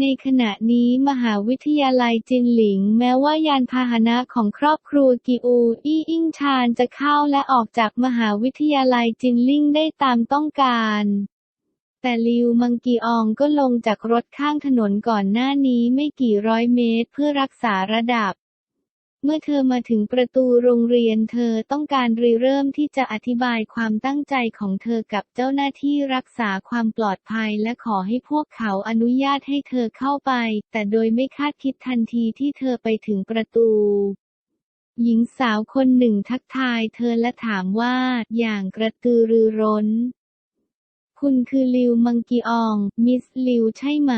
ในขณะนี้มหาวิทยาลัยจินหลิง แม้ว่ายานพาหนะของครอบครัวกิอูอี้อิงชานจะเข้าและออกจากมหาวิทยาลัยจินลิงได้ตามต้องการแต่ลิวมังกีอองก็ลงจากรถข้างถนนก่อนหน้านี้ไม่กี่ร้อยเมตรเพื่อรักษาระดับ เมื่อเธอมาถึงประตูโรงเรียนเธอต้องการรีเริ่มที่จะอธิบายความตั้งใจของเธอกับเจ้าหน้าที่รักษาความปลอดภัยและขอให้พวกเขาอนุญาตให้เธอเข้าไป แต่โดยไม่คาดคิดทันทีที่เธอไปถึงประตูหญิงสาวคนหนึ่งทักทายเธอและถามว่า อย่างกระตือรือร้น คุณคือลิวมังกีออง มิสลิวใช่ไหม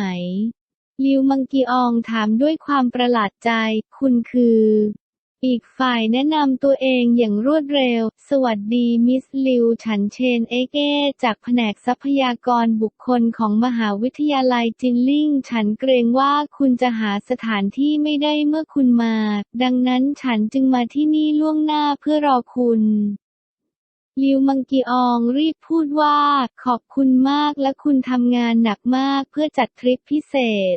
ลิวมังกีอองถามด้วยความประหลาดใจ คุณคือ อีกฝ่ายแนะนำตัวเองอย่างรวดเร็ว สวัสดีมิสลิว ฉันเชนเอเกจากแผนกทรัพยากรบุคคลของมหาวิทยาลัยจินลิง ฉันเกรงว่าคุณจะหาสถานที่ไม่ได้เมื่อคุณมา ดังนั้นฉันจึงมาที่นี่ล่วงหน้าเพื่อรอคุณลิวมังกีอองรีบพูดว่า ขอบคุณมากและคุณทำงานหนักมากเพื่อจัดทริปพิเศษ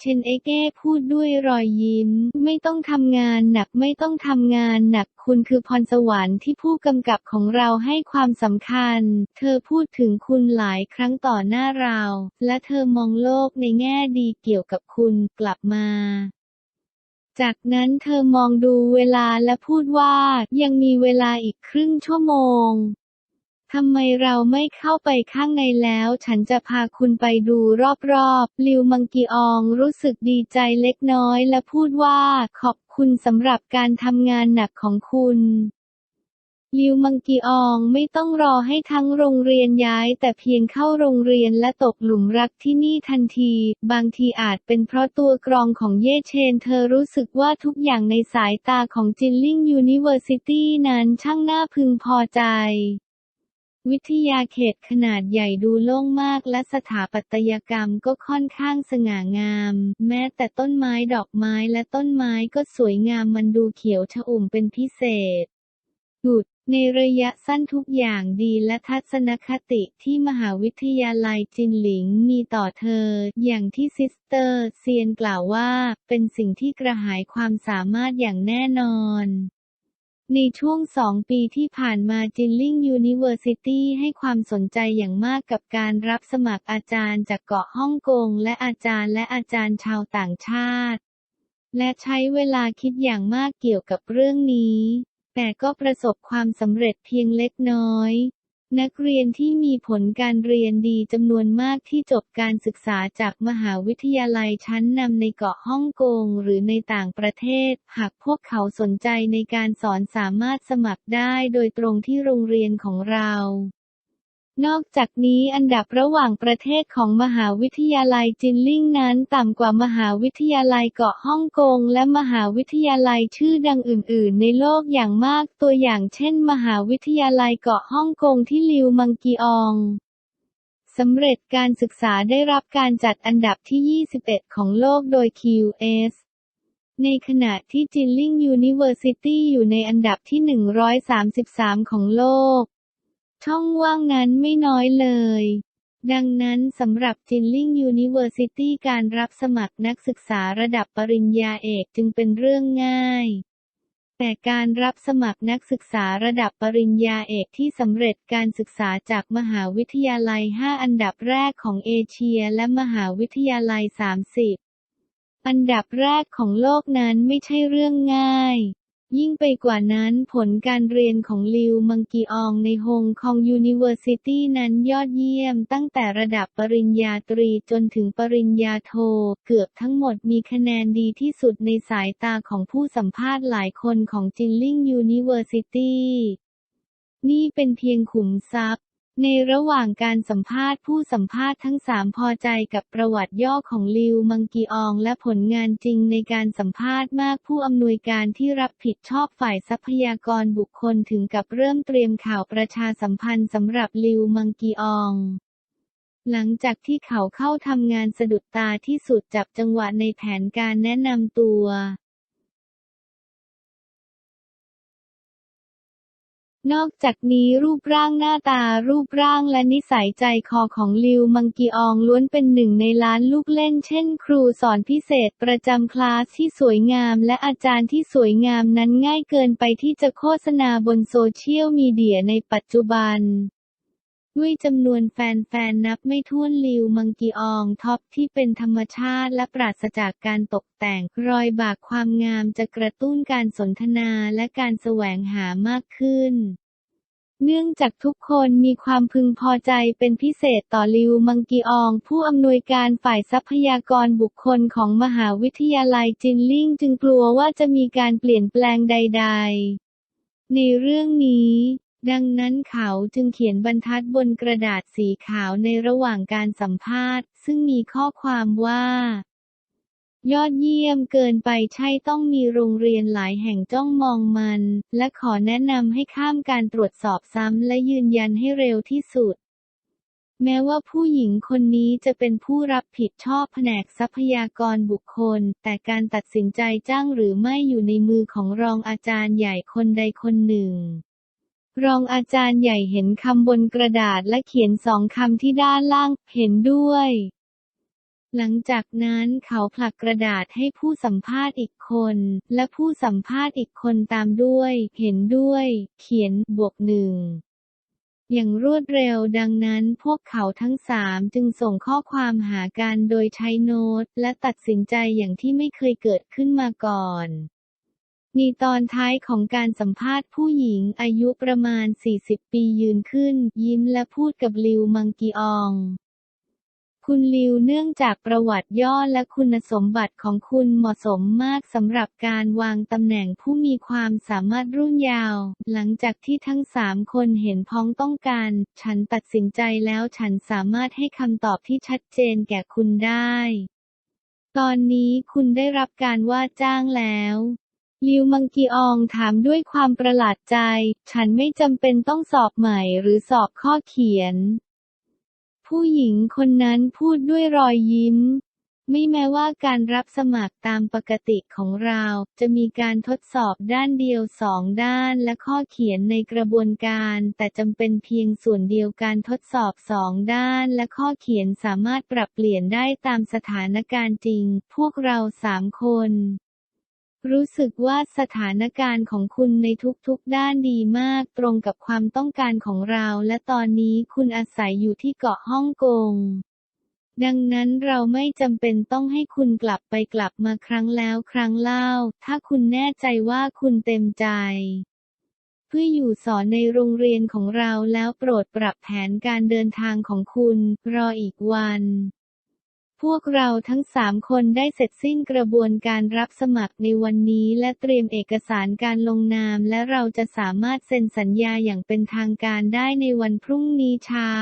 เชนเอเก้พูดด้วยรอยยิ้ม ไม่ต้องทำงานหนักไม่ต้องทำงานหนักคุณคือพรสวรรค์ที่ผู้กำกับของเราให้ความสำคัญ เธอพูดถึงคุณหลายครั้งต่อหน้าเรา และเธอมองโลกในแง่ดีเกี่ยวกับคุณกลับมาจากนั้นเธอมองดูเวลาและพูดว่ายังมีเวลาอีกครึ่งชั่วโมง ทำไมเราไม่เข้าไปข้างในแล้ว ฉันจะพาคุณไปดูรอบๆ ลิวมังกีอองรู้สึกดีใจเล็กน้อยและพูดว่าขอบคุณสำหรับการทำงานหนักของคุณลิวมังกีอองไม่ต้องรอให้ทั้งโรงเรียนย้ายแต่เพียงเข้าโรงเรียนและตกหลุมรักที่นี่ทันที บางทีอาจเป็นเพราะตัวกรองของเย่เชน เธอรู้สึกว่าทุกอย่างในสายตาของจินลิงยูนิเวอร์ซิตี้นั้นช่างน่าพึงพอใจ วิทยาเขตขนาดใหญ่ดูโล่งมากและสถาปัตยกรรมก็ค่อนข้างสง่างาม แม้แต่ต้นไม้ดอกไม้และต้นไม้ก็สวยงามมันดูเขียวชอุ่มเป็นพิเศษหุดในระยะสั้นทุกอย่างดีและทัศนคติที่มหาวิทยาลัยจินหลิงมีต่อเธอ อย่างที่ซิสเตอร์เซียนกล่าวว่า เป็นสิ่งที่กระหายความสามารถอย่างแน่นอน ในช่วงสองปีที่ผ่านมาจินลิงยูนิเวอร์ซิตี้ให้ความสนใจอย่างมากกับการรับสมัครอาจารย์จากเกาะฮ่องกงและอาจารย์และอาจารย์ชาวต่างชาติ และใช้เวลาคิดอย่างมากเกี่ยวกับเรื่องนี้ แต่ก็ประสบความสำเร็จเพียงเล็กน้อย นักเรียนที่มีผลการเรียนดีจำนวนมากที่จบการศึกษาจากมหาวิทยาลัยชั้นนำในเกาะฮ่องกงหรือในต่างประเทศ หากพวกเขาสนใจในการสอนสามารถสมัครได้โดยตรงที่โรงเรียนของเรา นอกจากนี้อันดับระหว่างประเทศของมหาวิทยาลัยจินลิ่งนั้นต่ำกว่ามหาวิทยาลัยเกาะฮ่องกงและมหาวิทยาลัยชื่อดังอื่น ๆ ในโลกอย่างมากตัวอย่างเช่น มหาวิทยาลัยเกาะฮ่องกงที่ลิวมังกีอองสำเร็จการศึกษาได้รับการจัดอันดับที่ 21 ของโลกโดย QS ในขณะที่จินลิ่งยูนิเวอร์ซิตี้อยู่ในอันดับที่ 133 ของโลก ช่องว่างนั้นไม่น้อยเลย ดังนั้นสำหรับจินลิงยูนิเวอร์ซิตี้การรับสมัครนักศึกษาระดับปริญญาเอกจึงเป็นเรื่องง่าย แต่การรับสมัครนักศึกษาระดับปริญญาเอกที่สำเร็จการศึกษาจากมหาวิทยาลัย 5 อันดับแรกของเอเชียและมหาวิทยาลัย 30 อันดับแรกของโลกนั้นไม่ใช่เรื่องง่าย ยิ่งไปกว่านั้นผลการเรียนของลิวมังกีอองในฮงคองยูนิเวอร์ซิตี้นั้นยอดเยี่ยมตั้งแต่ระดับปริญญาตรีจนถึงปริญญาโท เกือบทั้งหมดมีคะแนนดีที่สุดในสายตาของผู้สัมภาษณ์หลายคนของจินลิงยูนิเวอร์ซิตี้นี่เป็นเพียงขุมทรัพย์ ในระหว่างการสัมภาษณ์ผู้สัมภาษณ์ทั้งสามพอใจกับประวัติย่อของลิวมังกีอองและผลงานจริงในการสัมภาษณ์มากผู้อำนวยการที่รับผิดชอบฝ่ายทรัพยากรบุคคลถึงกับเริ่มเตรียมข่าวประชาสัมพันธ์สำหรับลิวมังกีอองหลังจากที่เขาเข้าทำงานสะดุดตาที่สุดจับจังหวะในแผนการแนะนำตัว นอกจากนี้รูปร่างหน้าตารูปร่างและนิสัยใจคอของลิวมังกีอองล้วนเป็นหนึ่งในล้านลูกเล่นเช่นครูสอนพิเศษประจำคลาสที่สวยงามและอาจารย์ที่สวยงามนั้นง่ายเกินไปที่จะโฆษณาบนโซเชียลมีเดียในปัจจุบัน ด้วยจำนวนแฟนๆนับไม่ถ้วนลิวมังกีอองท็อปที่เป็นธรรมชาติและปราศจากการตกแต่ง รอยบากความงามจะกระตุ้นการสนทนาและการแสวงหามากขึ้นเนื่องจากทุกคนมีความพึงพอใจเป็นพิเศษต่อลิวมังกีออง ผู้อำนวยการฝ่ายทรัพยากรบุคคลของมหาวิทยาลัยจินลิ่งจึงกลัวว่าจะมีการเปลี่ยนแปลงใด ๆ ในเรื่องนี้ ดังนั้นเขาจึงเขียนบรรทัดบนกระดาษสีขาวในระหว่างการสัมภาษณ์ ซึ่งมีข้อความว่า ยอดเยี่ยมเกินไปใช่ต้องมีโรงเรียนหลายแห่งจ้องมองมัน และขอแนะนำให้ข้ามการตรวจสอบซ้ำและยืนยันให้เร็วที่สุดแม้ว่าผู้หญิงคนนี้จะเป็นผู้รับผิดชอบแผนกทรัพยากรบุคคล แต่การตัดสินใจจ้างหรือไม่อยู่ในมือของรองอาจารย์ใหญ่คนใดคนหนึ่ง รองอาจารย์ใหญ่เห็นคำบนกระดาษและเขียนสองคำที่ด้านล่าง เห็นด้วย หลังจากนั้นเขาผลักกระดาษให้ผู้สัมภาษณ์อีกคน และผู้สัมภาษณ์อีกคนตามด้วย เห็นด้วย เขียนบวกหนึ่งอย่างรวดเร็วดังนั้นพวกเขาทั้งสามจึงส่งข้อความหากันโดยใช้โน้ต และตัดสินใจอย่างที่ไม่เคยเกิดขึ้นมาก่อน ในตอนท้ายของการสัมภาษณ์ผู้หญิงอายุประมาณ 40 ปียืนขึ้น ยิ้มและพูดกับลิวมังกีอองคุณลิวเนื่องจากประวัติย่อและคุณสมบัติของคุณเหมาะสมมากสำหรับการวางตำแหน่งผู้มีความสามารถรุ่นยาว หลังจากที่ทั้งสามคนเห็นพ้องต้องการ ฉันตัดสินใจแล้วฉันสามารถให้คำตอบที่ชัดเจนแก่คุณได้ ตอนนี้คุณได้รับการว่าจ้างแล้ว ลิวมังกีอองถามด้วยความประหลาดใจ ฉันไม่จำเป็นต้องสอบใหม่หรือสอบข้อเขียน ผู้หญิงคนนั้นพูดด้วยรอยยิ้ม ไม่แม้ว่าการรับสมัครตามปกติของเรา จะมีการทดสอบด้านเดียวสองด้านและข้อเขียนในกระบวนการ แต่จำเป็นเพียงส่วนเดียวการทดสอบสองด้านและข้อเขียนสามารถปรับเปลี่ยนได้ตามสถานการณ์จริง พวกเราสามคน รู้สึกว่าสถานการณ์ของคุณในทุกๆด้านดีมาก ตรงกับความต้องการของเรา และตอนนี้คุณอาศัยอยู่ที่เกาะฮ่องกง ดังนั้นเราไม่จำเป็นต้องให้คุณกลับไปกลับมาครั้งแล้วครั้งเล่า ถ้าคุณแน่ใจว่าคุณเต็มใจ เพื่ออยู่สอนในโรงเรียนของเราแล้วโปรดปรับแผนการเดินทางของคุณ รออีกวัน พวกเราทั้งสามคนได้เสร็จสิ้นกระบวนการรับสมัครในวันนี้และเตรียมเอกสารการลงนาม และเราจะสามารถเซ็นสัญญาอย่างเป็นทางการได้ในวันพรุ่งนี้เช้า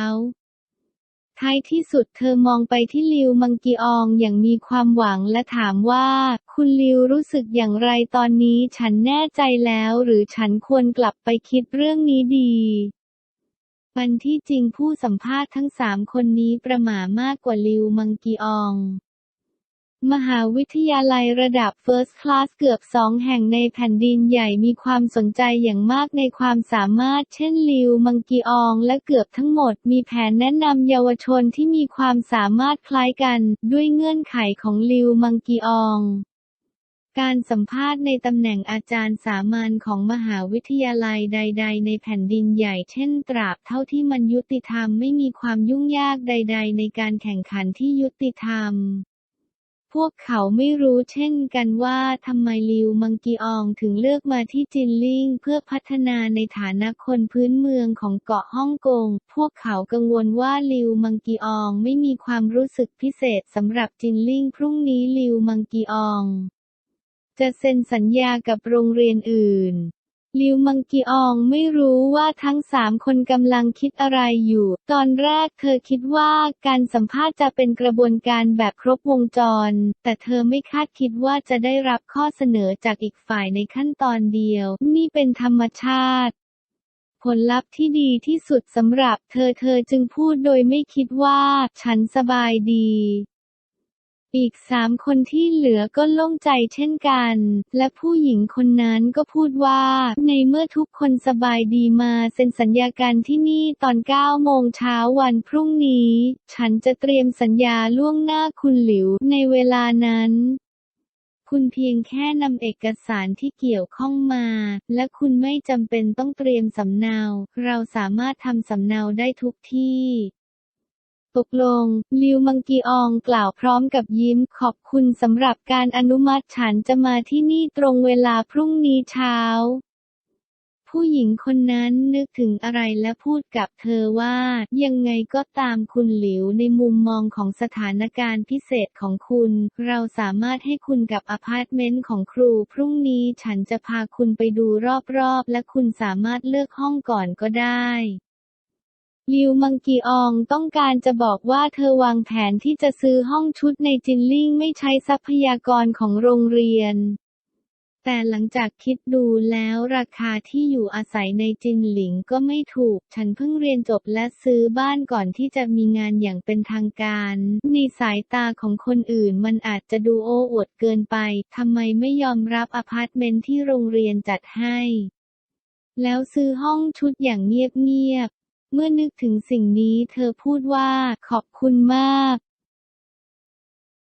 ท้ายที่สุดเธอมองไปที่ลิวมังกีอองอย่างมีความหวังและถามว่า คุณลิวรู้สึกอย่างไรตอนนี้ฉันแน่ใจแล้ว หรือฉันควรกลับไปคิดเรื่องนี้ดี วันที่จริงผู้สัมภาษณ์ทั้งสามคนนี้ประหม่ามากกว่าลิวมังกีออง มหาวิทยาลัยระดับ First Class เกือบสองแห่งในแผ่นดินใหญ่มีความสนใจอย่างมากในความสามารถเช่นลิวมังกีอองและเกือบทั้งหมดมีแผนแนะนำเยาวชนที่มีความสามารถคล้ายกัน ด้วยเงื่อนไขของลิวมังกีออง การสัมภาษณ์ในตำแหน่งอาจารย์สามัญของมหาวิทยาลัยใด ๆ ในแผ่นดินใหญ่เช่นตราบเท่าที่มันยุติธรรมไม่มีความยุ่งยากใด ๆ ในการแข่งขันที่ยุติธรรม พวกเขาไม่รู้เช่นกันว่าทำไมลิวมังกีอองถึงเลือกมาที่จินลิ่งเพื่อพัฒนาในฐานะคนพื้นเมืองของเกาะฮ่องกง พวกเขากังวลว่าลิวมังกีอองไม่มีความรู้สึกพิเศษสำหรับจินลิ่งพรุ่งนี้ลิวมังกีออง จะเซ็นสัญญากับโรงเรียนอื่น ลิวมังกีอองไม่รู้ว่าทั้งสามคนกำลังคิดอะไรอยู่ ตอนแรกเธอคิดว่าการสัมภาษณ์จะเป็นกระบวนการแบบครบวงจร แต่เธอไม่คาดคิดว่าจะได้รับข้อเสนอจากอีกฝ่ายในขั้นตอนเดียว นี่เป็นธรรมชาติผลลัพธ์ที่ดีที่สุดสำหรับเธอเธอจึงพูดโดยไม่คิดว่า ฉันสบายดี อีกสามคนที่เหลือก็โล่งใจเช่นกัน และผู้หญิงคนนั้นก็พูดว่า ในเมื่อทุกคนสบายดีมาเซ็นสัญญากันที่นี่ตอน9โมงเช้าวันพรุ่งนี้ ฉันจะเตรียมสัญญาล่วงหน้าคุณหลิวในเวลานั้นคุณเพียงแค่นำเอกสารที่เกี่ยวข้องมา และคุณไม่จำเป็นต้องเตรียมสำเนา เราสามารถทำสำเนาได้ทุกที่ ตกลง ลิวมังกีอองกล่าวพร้อมกับยิ้มขอบคุณสำหรับการอนุมัติฉันจะมาที่นี่ตรงเวลาพรุ่งนี้เช้า ผู้หญิงคนนั้นนึกถึงอะไรและพูดกับเธอว่า ยังไงก็ตามคุณหลิวในมุมมองของสถานการณ์พิเศษของคุณ เราสามารถให้คุณกับอพาร์ตเมนต์ของครู พรุ่งนี้ฉันจะพาคุณไปดูรอบๆ และคุณสามารถเลือกห้องก่อนก็ได้ ลิวมังกีอองต้องการจะบอกว่าเธอวางแผนที่จะซื้อห้องชุดในจินลิงไม่ใช้ทรัพยากรของโรงเรียน แต่หลังจากคิดดูแล้วราคาที่อยู่อาศัยในจินหลิงก็ไม่ถูก ฉันเพิ่งเรียนจบและซื้อบ้านก่อนที่จะมีงานอย่างเป็นทางการในสายตาของคนอื่นมันอาจจะดูโอ้อวดเกินไปทำไมไม่ยอมรับอพาร์ตเมนต์ที่โรงเรียนจัดให้แล้วซื้อห้องชุดอย่างเงียบ เมื่อนึกถึงสิ่งนี้เธอพูดว่า ขอบคุณมาก